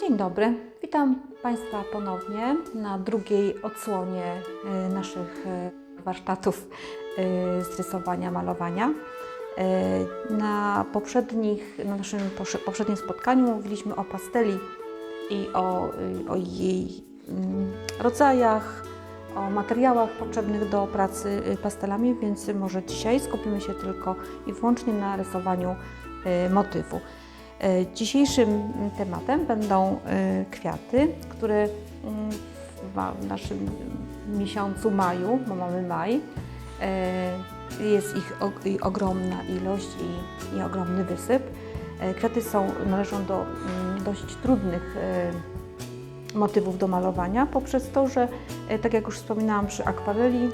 Dzień dobry, witam Państwa ponownie na drugiej odsłonie e, naszych e, warsztatów e, z rysowania, malowania. Na, poprzednich, na naszym poprzednim spotkaniu mówiliśmy o pasteli i o, o jej mm, rodzajach, o materiałach potrzebnych do pracy pastelami, więc może dzisiaj skupimy się tylko i wyłącznie na rysowaniu motywu. E, Dzisiejszym tematem będą e, kwiaty, które mm, w naszym miesiącu maju, bo mamy maj, e, jest ich ogromna ilość i, i ogromny wysyp. Kwiaty są, należą do mm, dość trudnych motywów do malowania, poprzez to, że e, tak jak już wspominałam przy akwareli, e,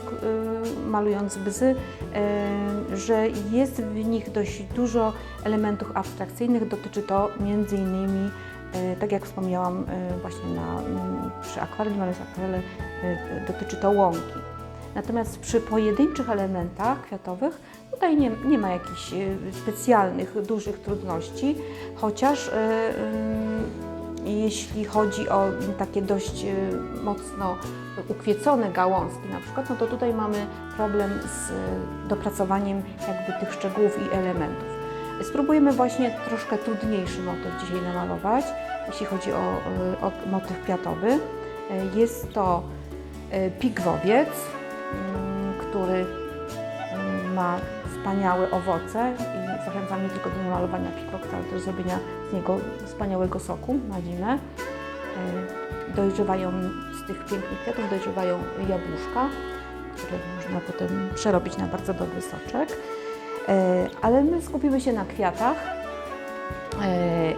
malując bzy, e, że jest w nich dość dużo elementów abstrakcyjnych. Dotyczy to między innymi, tak jak wspomniałam właśnie na, mm, przy akwareli, malując akwarele, dotyczy to łąki. Natomiast przy pojedynczych elementach kwiatowych tutaj nie, nie ma jakichś specjalnych, dużych trudności, chociaż ym, jeśli chodzi o takie dość e, mocno ukwiecone gałązki na przykład, no to tutaj mamy problem z e, dopracowaniem jakby tych szczegółów i elementów. Spróbujemy właśnie troszkę trudniejszy motyw dzisiaj namalować, jeśli chodzi o, e, o motyw kwiatowy. Jest to pigwowiec, mm, który ma wspaniałe owoce zachęcam nie tylko do namalowania pikoksa, ale też zrobienia z niego wspaniałego soku na zimę. E, Dojrzewają z tych pięknych kwiatów, dojrzewają jabłuszka, które można potem przerobić na bardzo dobry soczek. E, Ale my skupimy się na kwiatach. E,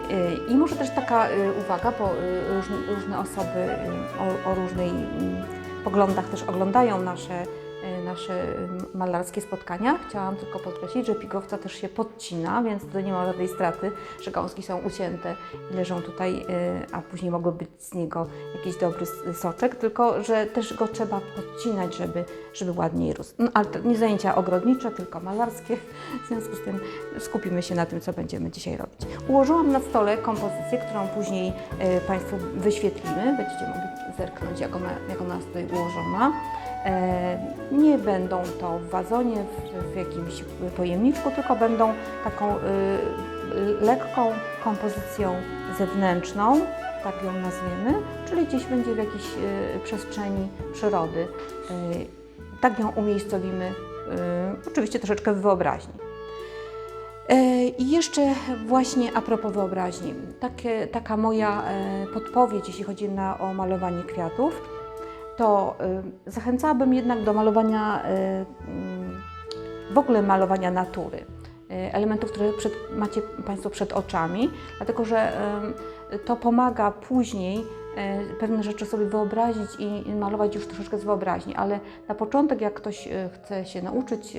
I może też taka uwaga, bo różne, osoby o, o różnej mm, poglądach też oglądają nasze, nasze malarskie spotkania. Chciałam tylko podkreślić, że pigowca też się podcina, więc tutaj nie ma żadnej straty, że gałązki są ucięte i leżą tutaj, e, a później mogły być z niego jakiś dobry soczek, tylko że też go trzeba podcinać, żeby, żeby ładniej rósł. No, ale to nie zajęcia ogrodnicze, tylko malarskie, w związku z tym skupimy się na tym, co będziemy dzisiaj robić. Ułożyłam na stole kompozycję, którą później e, Państwu wyświetlimy. Będziecie mogli zerknąć, jak ona, jak ona jest tutaj ułożona. E, nie będą to w wazonie, w, jakimś pojemniczku, tylko będą taką y, y, lekką kompozycją zewnętrzną, tak ją nazwiemy, czyli gdzieś będzie w jakiejś y, przestrzeni przyrody. Tak ją umiejscowimy, oczywiście troszeczkę w wyobraźni. E, I jeszcze właśnie a propos wyobraźni, takie, taka moja e, podpowiedź, jeśli chodzi na, o malowanie kwiatów, to e, zachęcałabym jednak do malowania, e, mm, w ogóle malowania natury, e, elementów, które przed, macie Państwo przed oczami, dlatego że to pomaga później pewne rzeczy sobie wyobrazić i malować już troszeczkę z wyobraźni, ale na początek, jak ktoś chce się nauczyć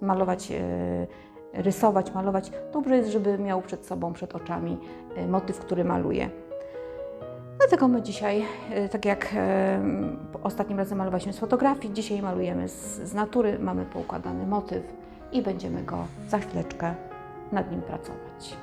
malować rysować, malować, dobrze jest, żeby miał przed sobą, przed oczami motyw, który maluje. Dlatego my dzisiaj, e, tak jak e, ostatnim razem malowaliśmy z fotografii, dzisiaj malujemy z, z natury, mamy poukładany motyw i będziemy go za chwileczkę nad nim pracować.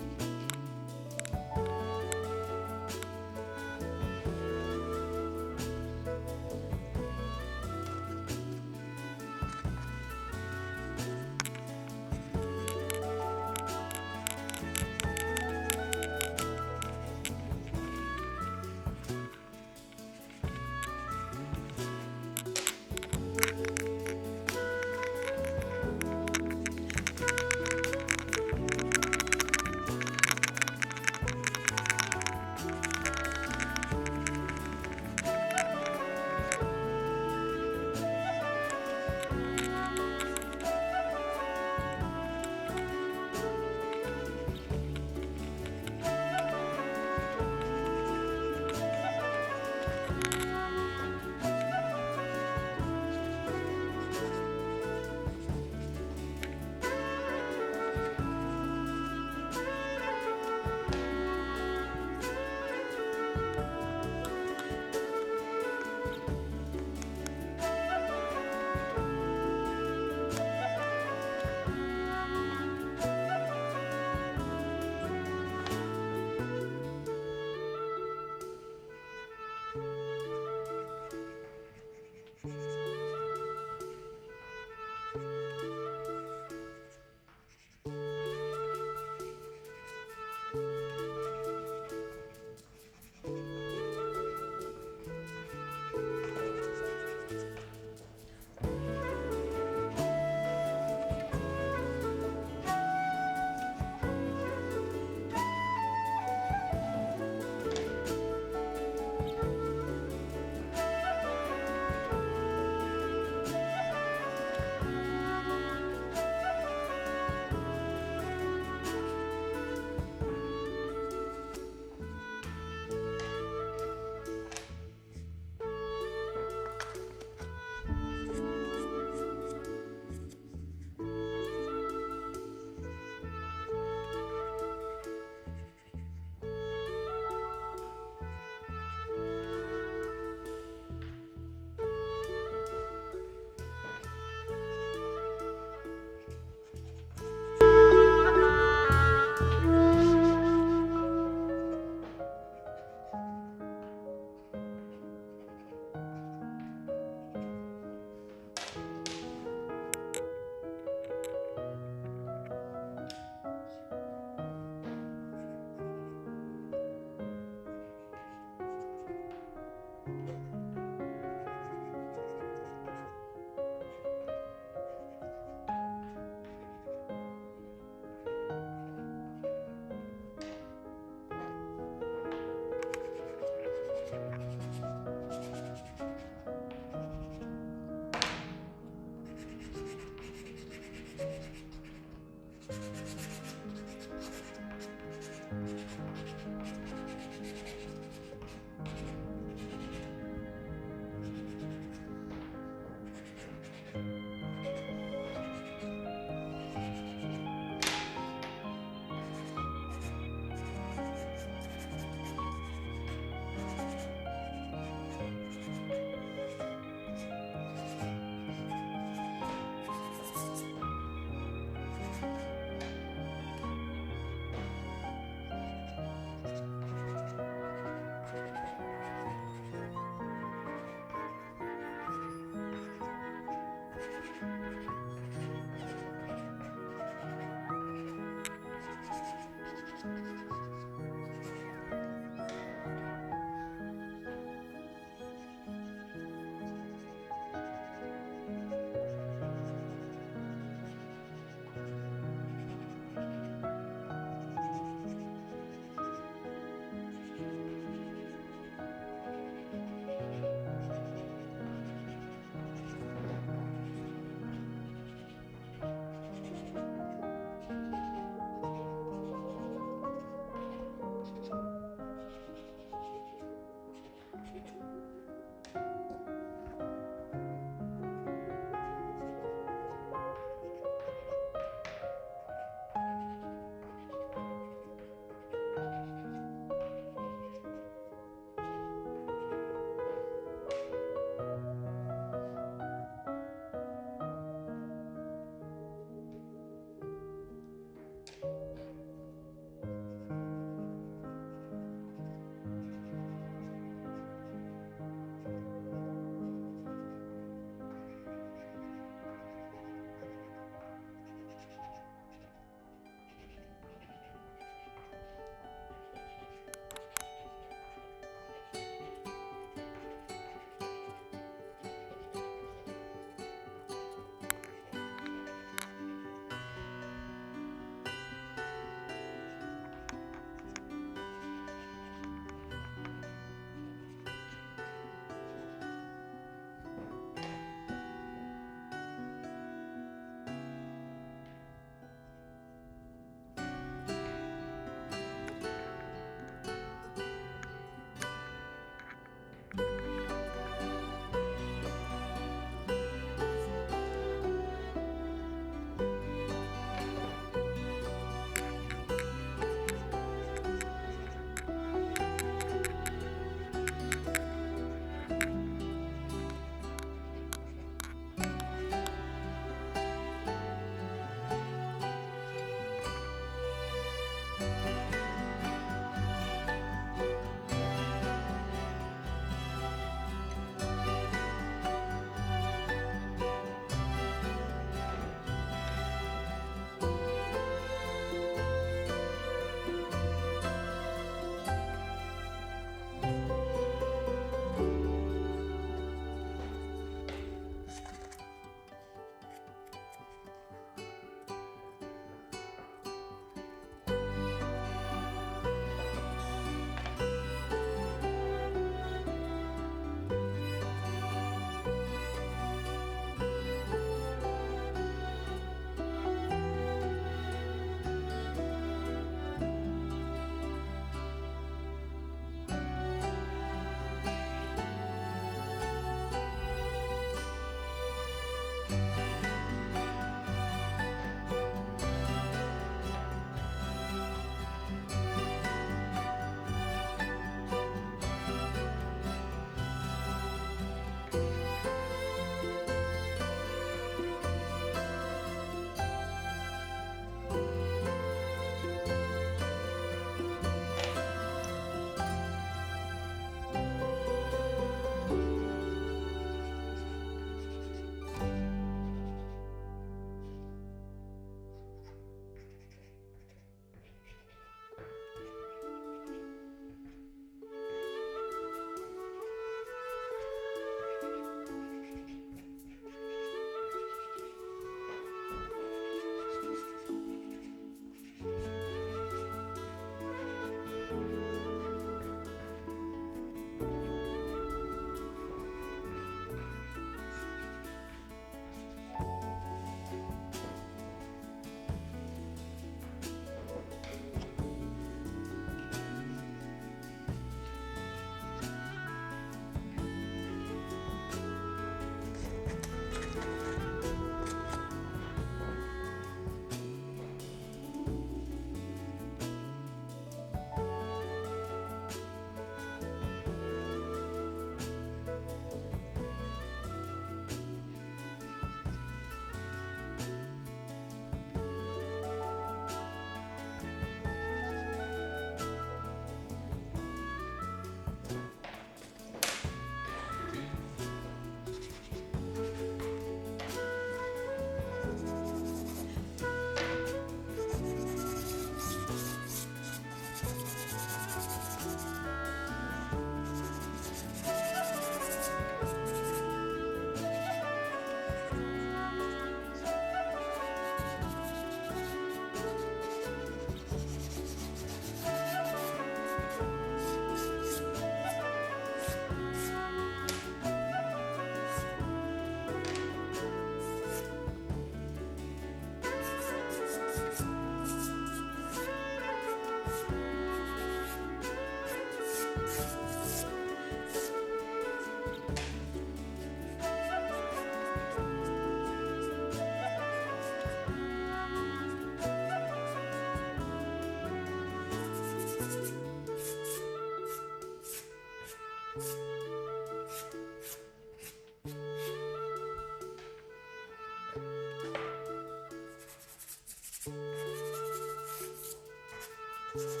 you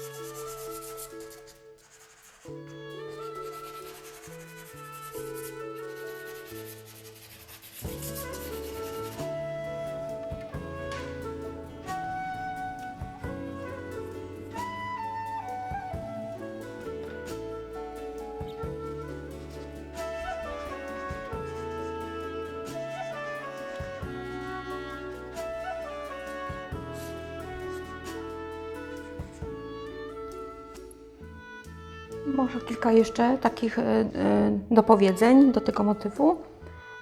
Może kilka jeszcze takich e, e, dopowiedzeń do tego motywu.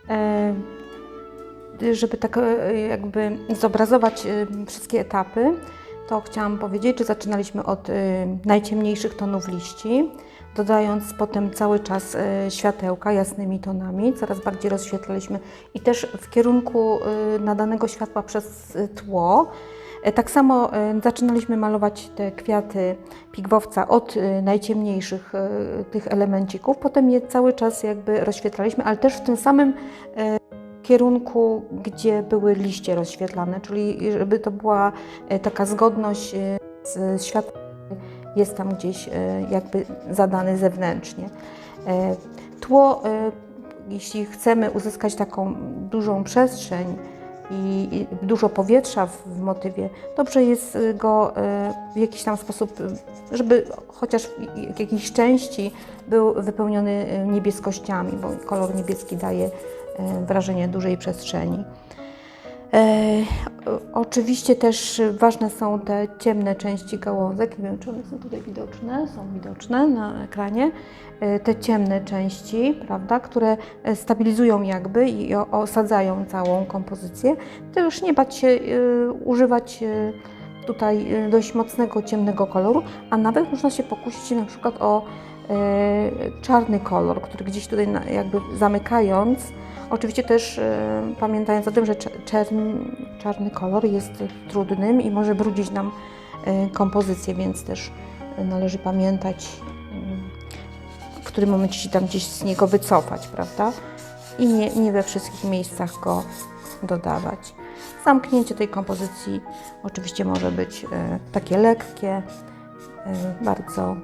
E, Żeby tak jakby zobrazować wszystkie etapy, to chciałam powiedzieć, że zaczynaliśmy od najciemniejszych tonów liści, dodając potem cały czas światełka jasnymi tonami, coraz bardziej rozświetlaliśmy i też w kierunku nadanego światła przez tło. E, Tak samo e, zaczynaliśmy malować te kwiaty pigwowca od e, najciemniejszych tych elemencików, potem je cały czas jakby rozświetlaliśmy, ale też w tym samym kierunku, gdzie były liście rozświetlane, czyli żeby to była taka zgodność z światłem, jest tam gdzieś jakby zadany zewnętrznie. Tło, jeśli chcemy uzyskać taką dużą przestrzeń, i dużo powietrza w, motywie, dobrze jest y, go y, w jakiś tam sposób, y, żeby chociaż w jakiejś części był wypełniony niebieskościami, bo kolor niebieski daje wrażenie dużej przestrzeni. E, oczywiście też ważne są te ciemne części gałązek. Nie wiem, czy one są tutaj widoczne. Są widoczne na ekranie. E, Te ciemne części, prawda, które stabilizują jakby i osadzają całą kompozycję. To już nie bać się e, używać e, tutaj e, dość mocnego ciemnego koloru, a nawet można się pokusić na przykład o e, czarny kolor, który gdzieś tutaj na- jakby zamykając Oczywiście też e, pamiętając o tym, że czarny kolor jest trudnym i może brudzić nam e, kompozycję, więc też e, należy pamiętać, w którym momencie się tam gdzieś z niego wycofać, prawda? I nie, nie we wszystkich miejscach go dodawać. Zamknięcie tej kompozycji oczywiście może być takie lekkie, bardzo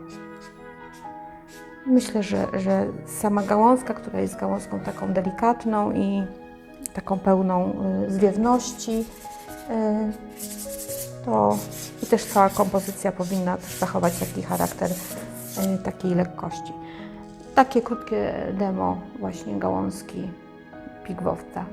Myślę, że, że sama gałązka, która jest gałązką taką delikatną i taką pełną y, zwiewności, y, to i też cała kompozycja powinna zachować taki charakter y, takiej lekkości. Takie krótkie demo właśnie gałązki pigwowca.